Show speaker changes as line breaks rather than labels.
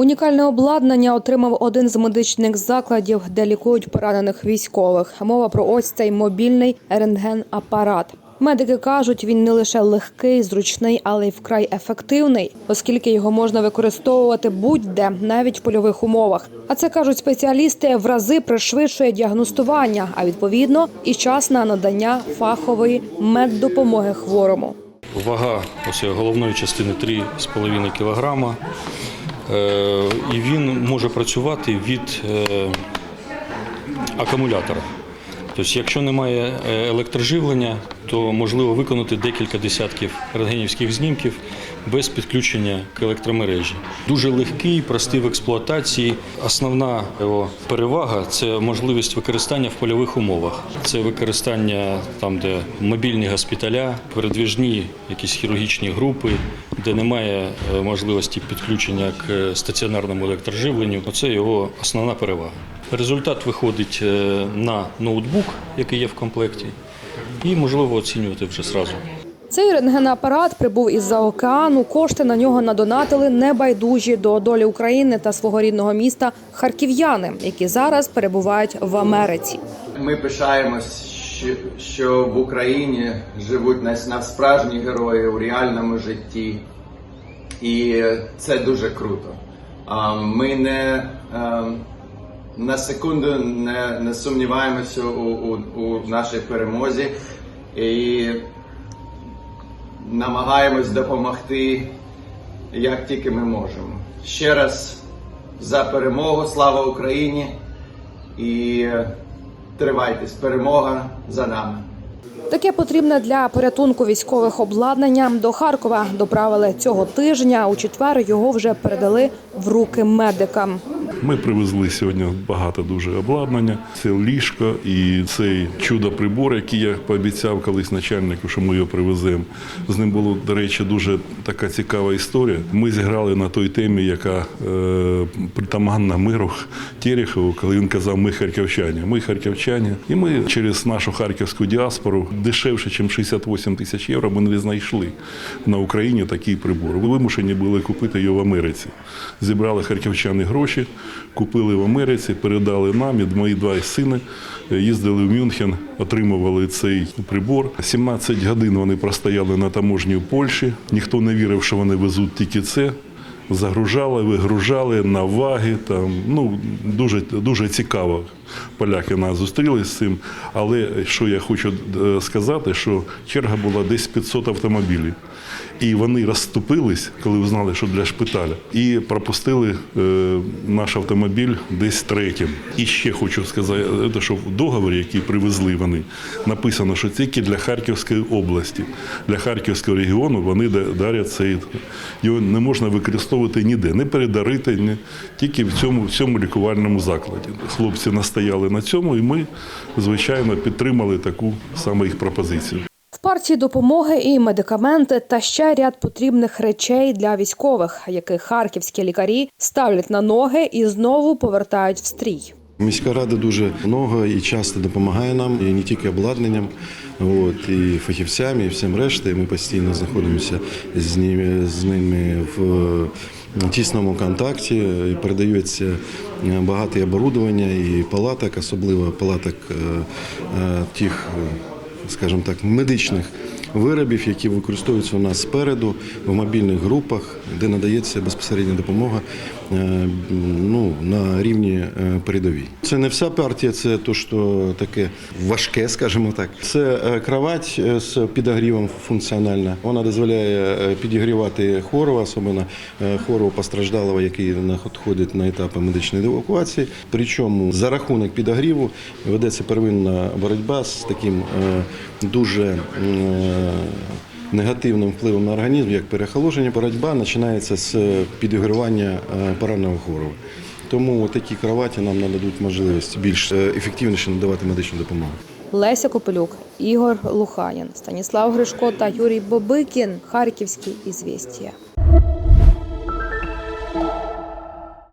Унікальне обладнання отримав один з медичних закладів, де лікують поранених військових. Мова про ось цей мобільний рентген-апарат. Медики кажуть, він не лише легкий, зручний, але й вкрай ефективний, оскільки його можна використовувати будь-де, навіть в польових умовах. А це кажуть спеціалісти, в рази пришвидшує діагностування, а відповідно і час на надання фахової меддопомоги хворому.
Вага ось головної частини 3,5 кг. Е, І він може працювати від е, акумулятора. Тобто, якщо немає е, електроживлення, то можливо виконати декілька десятків рентгенівських знімків без підключення к електромережі. Дуже легкий, простий в експлуатації. Основна його перевага це можливість використання в польових умовах. Це використання там, де мобільні госпіталя, передвіжні якісь хірургічні групи, де немає е, можливості підключення к е, стаціонарному електроживленню. Це його основна перевага. Результат виходить е, на ноутбук, який є в комплекті, і можливо оцінювати вже зразу.
Цей рентгенапарат прибув із-за океану. Кошти на нього надонатили небайдужі до долі України та свого рідного міста харків'яни, які зараз перебувають в Америці.
Ми пишаємось, що, в Україні живуть нас справжні герої у реальному житті, і це дуже круто. А, Ми не а, на секунду не, не сумніваємося у, у, у нашій перемозі і намагаємось допомогти як тільки ми можемо. Ще раз за перемогу, слава Україні! І тривайтесь, перемога за нами.
Таке потрібне для порятунку військових обладнання до Харкова доправили цього тижня. У четвер його вже передали в руки медикам.
Ми привезли сьогодні багато дуже обладнання. Це ліжко і цей чудо-прибор, який я пообіцяв колись начальнику, що ми його привеземо. З ним була, до речі, дуже така цікава історія. Ми зіграли на той темі, яка е, притаманна миру Терехову, коли він казав Ми харківчані. Ми харківчані. І ми через нашу харківську діаспору дешевше, ніж 68 тисяч євро, ми не знайшли на Україні такий прибор. Вимушені були купити його в Америці. Зібрали харківчани гроші, купили в Америці, передали нам. І мої два сини їздили в Мюнхен, отримували цей прибор. 17 годин вони простояли на таможні в Польщі. Ніхто не вірив, що вони везуть тільки це. Загружали, вигружали на ваги. Там ну дуже дуже цікаво. Поляки нас зустріли з цим. Але що я хочу е, сказати, що черга була десь 500 автомобілів. І вони розступились, коли узнали, що для шпиталя, і пропустили е, наш автомобіль десь третім. І ще хочу сказати, е, що в договорі, який привезли вони, написано, що тільки для Харківської області, для Харківського регіону вони дарять цей. Його не можна використовувати ніде, не передарити, ні, тільки в цьому, в цьому лікувальному закладі. Хлопці настояли на цьому, і ми, звичайно, підтримали таку саме їх пропозицію.
В партії допомоги і медикаменти та ще ряд потрібних речей для військових, яких харківські лікарі ставлять на ноги і знову повертають в стрій.
Міська рада дуже много і часто допомагає нам, і не тільки обладнанням, от, і фахівцями, і всім решта. Ми постійно знаходимося з ними, з ними в тісному контакті. Передається багато і оборудовання, і палаток, особливо палаток е, е, тих, е, скажімо так, медичних. Виробів, які використовуються у нас спереду в мобільних групах, де надається безпосередня допомога е, ну, на рівні е, передовій. Це не вся партія, це то, що таке важке, скажімо так. Це е, кровать е, з підогрівом функціональна. Вона дозволяє підігрівати хворого, особливо хворого постраждалого, який надходить на етапи медичної евакуації. Причому за рахунок підогріву ведеться первинна боротьба з таким дуже негативним впливом на організм, як перехолодження. Боротьба починається з підігрівання пораненого хворого. Тому такі кроваті нам нададуть можливість більш е, ефективніше надавати медичну допомогу.
Леся Копелюк, Ігор Луханін, Станіслав Гришко та Юрій Бобикін. Харківські ізвістія.